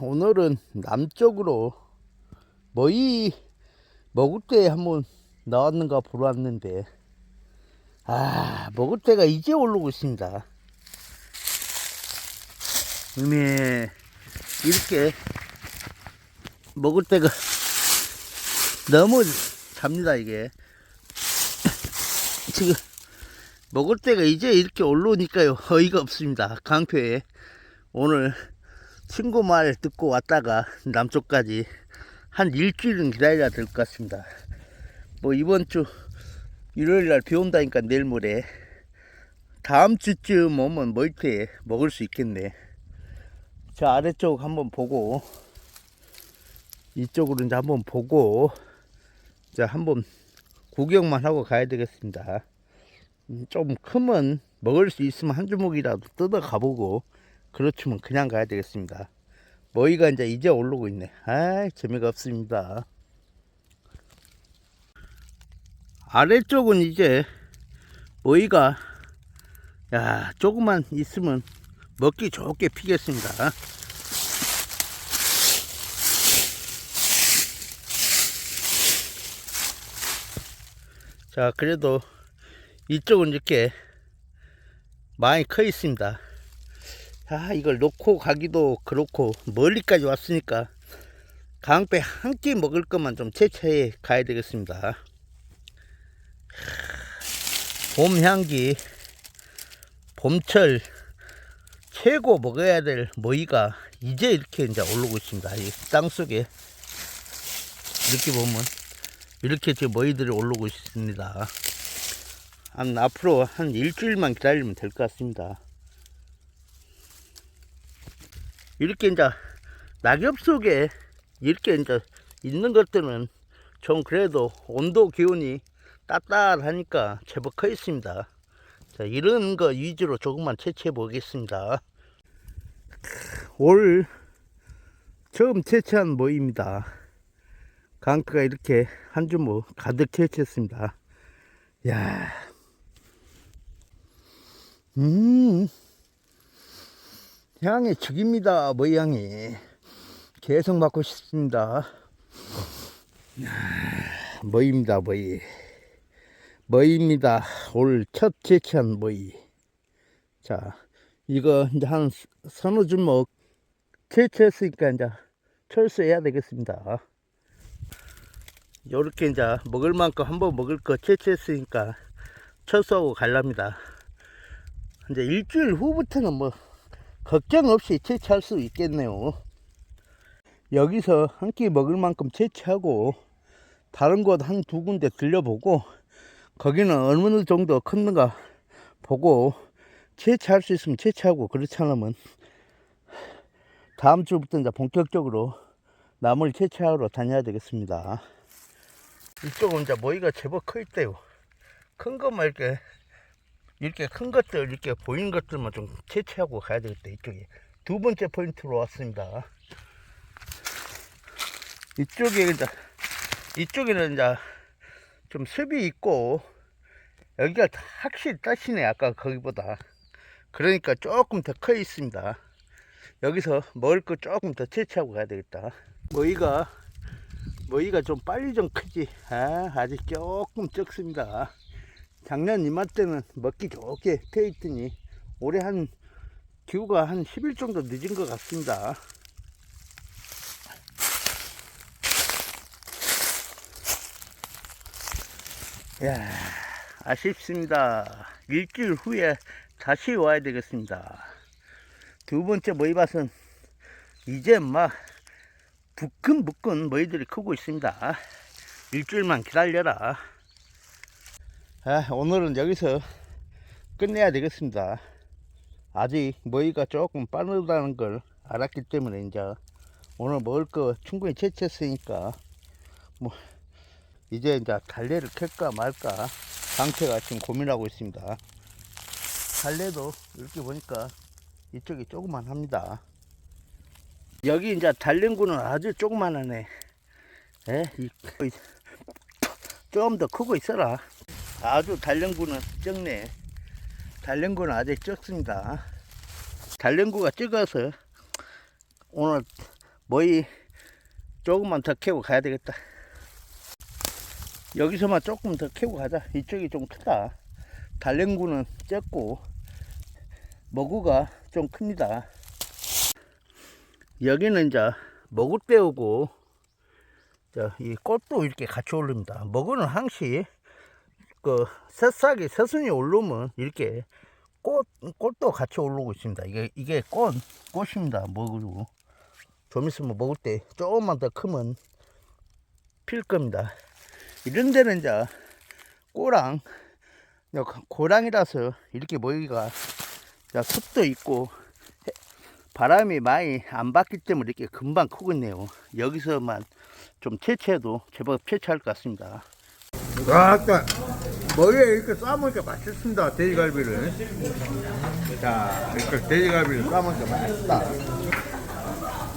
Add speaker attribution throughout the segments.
Speaker 1: 오늘은 남쪽으로 뭐이 먹을 때 한번 나왔는가 보러 왔는데 아 먹을 때가 이제 오르고 있습니다. 이미 이렇게 먹을 때가 너무 잡니다 이게. 지금 먹을 때가 이제 이렇게 올라오니까요 어이가 없습니다 강표에. 오늘 친구 말 듣고 왔다가 남쪽까지 한 일주일은 기다려야 될 것 같습니다. 뭐 이번 주 일요일 날 비 온다니까 내일 모레. 다음 주쯤 오면 멀티에 먹을 수 있겠네. 저 아래쪽 한번 보고 이쪽으로 이제 한번 보고 자 한번 구경만 하고 가야 되겠습니다. 음, 좀 크면 먹을 수 있으면 한 주먹이라도 뜯어 가보고 그렇지만 그냥 가야 되겠습니다. 머리가 이제 이제 오르고 있네. 아 재미가 없습니다. 아래쪽은 이제 머리가 야 조금만 있으면 먹기 좋게 피겠습니다. 자 그래도 이쪽은 이렇게 많이 커 있습니다 아 이걸 놓고 가기도 그렇고 멀리까지 왔으니까 강배 한 끼 먹을 것만 좀 채채해 가야 되겠습니다. 봄 향기 봄철 최고 먹어야 될 모이가 이제 이렇게 이제 오르고 있습니다. 이 땅속에 이렇게 보면 이렇게 지금 모이들이 오르고 있습니다. 한 앞으로 한 일주일만 기다리면 될 것 같습니다 이렇게 이제 낙엽 속에 이렇게 이제 있는 것들은 좀 그래도 온도 기온이 따뜻하니까 제법 커 있습니다. 자, 이런 거 위주로 조금만 채취해 보겠습니다. 올 처음 채취한 모입니다. 강크가 이렇게 한 주먹 가득 채취했습니다. 야, 음, 향이 죽입니다. 모이 향이 계속 맡고 싶습니다. 모입니다. 모이. 머이입니다. 올첫 채취한 머이. 자, 이거 이제 한 서너 주먹 채취했으니까 이제 철수해야 되겠습니다. 요렇게 이제 먹을 만큼 한번 먹을 거 채취했으니까 철수하고 갈랍니다. 이제 일주일 후부터는 뭐 걱정 없이 채취할 수 있겠네요. 여기서 한 끼 먹을 만큼 채취하고 다른 곳 한 두 군데 들려보고 거기는 어느 정도 컸는가 보고 채취할 수 있으면 채취하고 그렇지 않으면 다음 주부터 이제 본격적으로 나물 채취하러 다녀야 되겠습니다. 이쪽은 이제 모이가 제법 커 있대요. 큰 것만 이렇게 이렇게 큰 것들 이렇게 보이는 것들만 좀 채취하고 가야 되겠다 이쪽에. 두 번째 포인트로 왔습니다. 이쪽에 이제 이쪽에는 이제 좀 습이 있고 여기가 확실히 따시네 아까 거기보다. 그러니까 조금 더 커 있습니다. 여기서 먹을 거 조금 더 채취하고 가야 되겠다. 머리가 머리가 좀 빨리 좀 크지. 아, 아직 조금 적습니다 작년 이맘때는 먹기 좋게 펴 있더니 올해 한 기후가 한 10일 정도 늦은 것 같습니다 야, 아쉽습니다. 일주일 후에 다시 와야 되겠습니다. 두 번째 모이밭은 이제 막 부끈부끈 모이들이 크고 있습니다. 일주일만 기다려라. 아, 오늘은 여기서 끝내야 되겠습니다. 아직 모이가 조금 빠르다는 걸 알았기 때문에 이제 오늘 먹을 거 충분히 채취했으니까 뭐 이제 이제 달래를 캘까 말까 상태가 지금 고민하고 있습니다. 달래도 이렇게 보니까 이쪽이 조그만 합니다. 여기 이제 달랭구는 아주 조그만하네. 에? 좀더 크고 있어라. 아주 달랭구는 적네. 달랭구는 아직 적습니다. 달랭구가 적어서 오늘 뭐이 조금만 더 캐고 가야 되겠다. 여기서만 조금 더 캐고 가자. 이쪽이 좀 크다. 달랭구는 작고 머구가 좀 큽니다. 여기는 이제 머구 떼우고 자, 이 꽃도 이렇게 같이 오릅니다. 머구는 항시 그 새싹이 새순이 오르면 이렇게 꽃 꽃도 같이 오르고 있습니다. 이게 이게 꽃 꽃입니다. 머구고 좀 있으면 먹을 때 조금만 더 크면 필 겁니다. 이런 데는 이제 꼬랑 고랑이라서 이렇게 모이기가 자, 습도 있고 해- 바람이 많이 안 받기 때문에 이렇게 금방 크고 있네요. 여기서만 좀 채취해도 제법 채취할 것 같습니다.
Speaker 2: 아까 머리에 이렇게 싸먹으니까 맛있습니다 돼지갈비를. 자 이렇게 돼지갈비를 싸먹으니까 맛있다.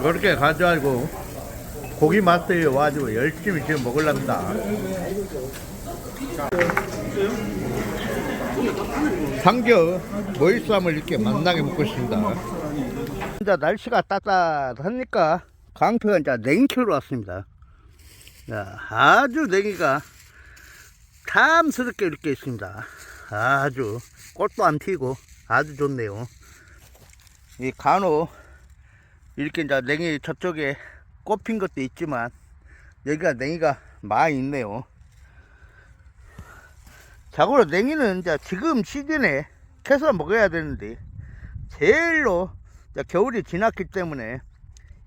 Speaker 2: 이렇게 가져가지고 고기 마트에 와가지고 열심히 지금 먹으랍니다. 삼겹 머리쌈을 이렇게 만나게 먹고 있습니다.
Speaker 1: 이제 날씨가 따뜻하니까 강표가 냉키로 왔습니다. 자, 아주 냉이가 탐스럽게 이렇게 있습니다. 아주 꽃도 안 피고 아주 좋네요. 이 간혹 이렇게 이제 냉이 저쪽에 꽃 핀 것도 있지만 여기가 냉이가 많이 있네요. 자고로 냉이는 이제 지금 시즌에 캐서 먹어야 되는데 제일로 겨울이 지났기 때문에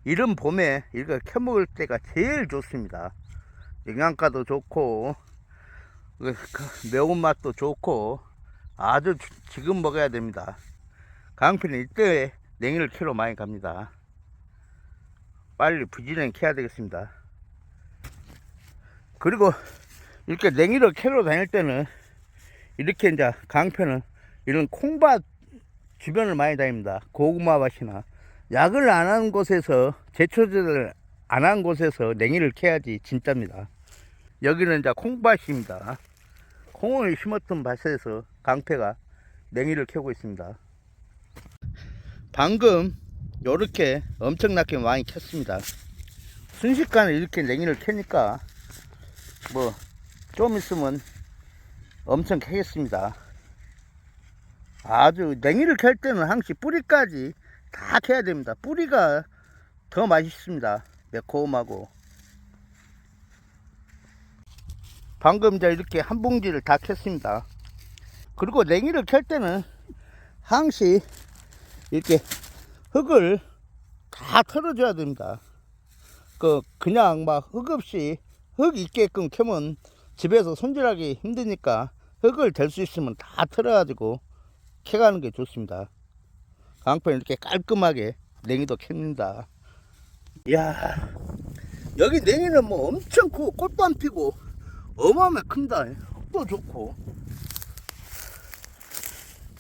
Speaker 1: 이른 봄에 이걸 캐먹을 때가 제일 좋습니다. 영양가도 좋고 매운맛도 좋고 아주 지- 지금 먹어야 됩니다. 강필은 이때 냉이를 캐러 많이 갑니다. 빨리 부지런히 캐야 되겠습니다. 그리고 이렇게 냉이를 캐러 다닐 때는 이렇게 이제 강편은 이런 콩밭 주변을 많이 다닙니다. 고구마 밭이나 약을 안 한 곳에서 제초제를 안 한 곳에서 냉이를 캐야지 진짜입니다. 여기는 이제 콩밭입니다. 콩을 심었던 밭에서 강패가 냉이를 캐고 있습니다. 방금 요렇게 엄청나게 많이 캤습니다. 순식간에 이렇게 냉이를 캐니까 뭐 좀 있으면 엄청 캐겠습니다. 아주 냉이를 캘 때는 항시 뿌리까지 다 캐야 됩니다. 뿌리가 더 맛있습니다. 매콤하고. 방금 저 이렇게 한 봉지를 다 캤습니다. 그리고 냉이를 캘 때는 항시 이렇게 흙을 다 털어줘야 됩니다. 그 그냥 막 흙 없이 흙 있게끔 캐면 집에서 손질하기 힘드니까 흙을 댈 수 있으면 다 털어가지고 캐가는 게 좋습니다. 강편 이렇게 깔끔하게 냉이도 캡니다. 이야, 여기 냉이는 뭐 엄청 크고 꽃도 안 피고 어마어마하게 큽니다. 흙도 좋고.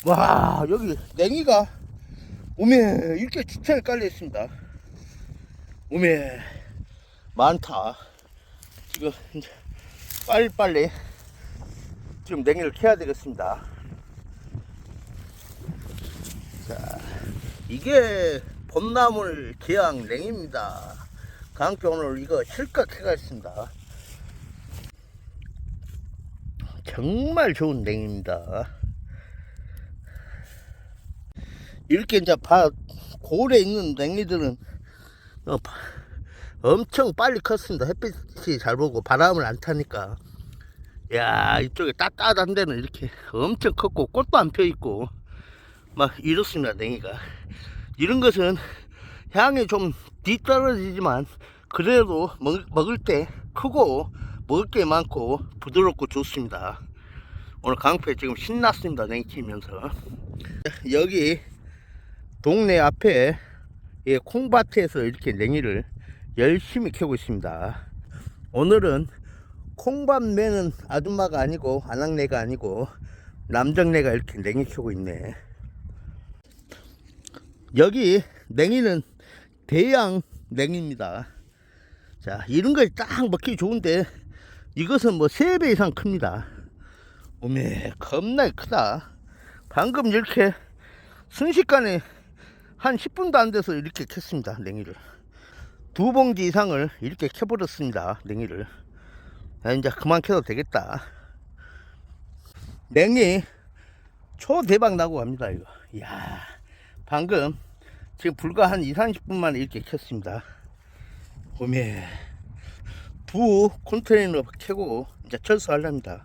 Speaker 1: 와, 여기 냉이가 오메 이렇게 주차에 깔려 있습니다. 오메 많다. 지금 이제 빨리빨리 지금 냉이를 캐야 되겠습니다. 자, 이게 봄나물 기왕 냉입니다. 강표 오늘 이거 실컷 해가겠습니다. 정말 좋은 냉입니다. 이렇게 이제 밭 고을에 있는 냉이들은 어, 바- 엄청 빨리 컸습니다. 햇빛이 잘 보고 바람을 안 타니까. 야 이쪽에 따뜻한 데는 이렇게 엄청 컸고 꽃도 안 펴 있고 막 이렇습니다 냉이가 이런 것은 향이 좀 뒤떨어지지만 그래도 먹, 먹을 때 크고 먹을 게 많고 부드럽고 좋습니다. 오늘 강패 지금 신났습니다 냉이 키면서. 여기 동네 앞에 이 콩밭에서 이렇게 냉이를 열심히 캐고 있습니다. 오늘은 콩밭 매는 아줌마가 아니고 아낙네가 아니고 남정네가 이렇게 냉이 캐고 있네. 여기 냉이는 대양 냉입니다. 자, 이런 거딱 먹기 좋은데 이것은 뭐 3배 이상 큽니다. 오메, 겁나게 크다. 방금 이렇게 순식간에 한 10분도 안 돼서 이렇게 캤습니다. 냉이를. 두 봉지 이상을 이렇게 켜버렸습니다. 냉이를. 아, 이제 그만 켜도 되겠다. 냉이 초대박 나고 갑니다, 이거. 이야, 방금 지금 불과 한 2, 30분 만에 이렇게 켰습니다. 오메. 두 컨테이너 켜고 이제 철수하렵니다.